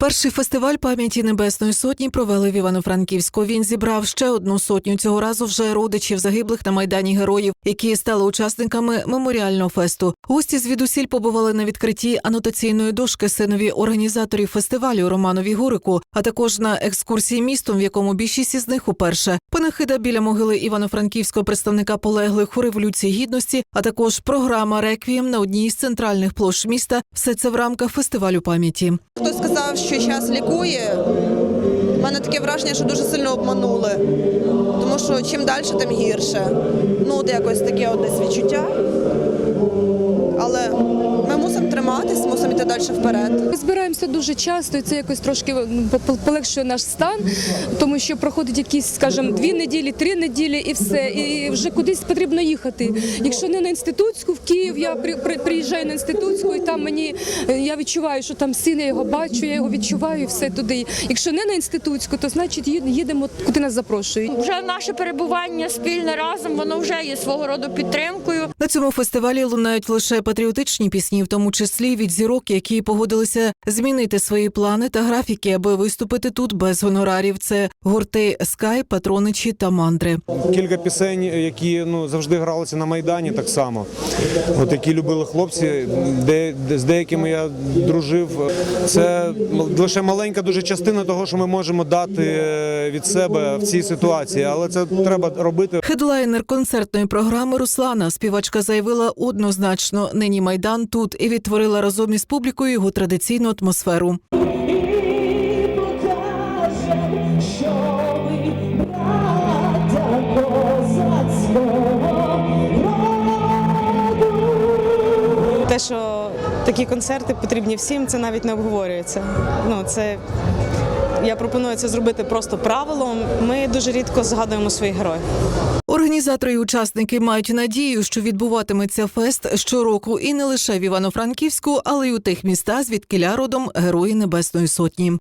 Перший фестиваль пам'яті Небесної Сотні провели в Івано-Франківську. Він зібрав ще одну сотню цього разу вже родичів загиблих на майдані героїв, які стали учасниками меморіального фесту. Гості звідусіль побували на відкритті анотаційної дошки синові організаторів фестивалю Романові Гурику, а також на екскурсії містом, в якому більшість із них уперше панахида біля могили івано-франківського представника полеглих у революції гідності, а також програма Реквієм на одній з центральних площ міста. Все це в рамках фестивалю пам'яті. Хтось сказав, що час лікує. У мене таке враження, що дуже сильно обманули. Тому що чим далі, тим гірше. Ну, от якось таке от десь відчуття. Але ми мусимо триматись, далі вперед. Ми збираємося дуже часто, і це якось трошки ну, по- полегшує наш стан, тому що проходить якісь, скажімо, дві неділі, три неділі і все. І вже кудись потрібно їхати. Якщо не на інститутську в Київ, я при, при- приїжджаю на інститутську, і там мені е, я відчуваю, що там син, я його бачу, я його відчуваю, і все туди. Якщо не на інститутську, то значить їдемо куди нас запрошують. Вже наше перебування спільне разом, воно вже є свого роду підтримкою. Цьому фестивалі лунають лише патріотичні пісні, в тому числі від зірок, які погодилися змінити свої плани та графіки, аби виступити тут без гонорарів. Це гурти Скай, Патроничі та Мандри. Кілька пісень, які ну завжди гралися на майдані, так само. От які любили хлопці, де, де з деякими я дружив. Це лише маленька дуже частина того, що ми можемо дати е, від себе в цій ситуації, але це треба робити. Хедлайнер концертної програми Руслана співачка заявила однозначно: нині майдан тут і відтворила разом із публікою його традиційну атмосферу. Те, що такі концерти потрібні всім, це навіть не обговорюється. Ну це я пропоную це зробити просто правилом. Ми дуже рідко згадуємо своїх героїв. Організатори і учасники мають надію, що відбуватиметься фест щороку і не лише в Івано-Франківську, але й у тих містах, звідкиля родом Герої Небесної Сотні.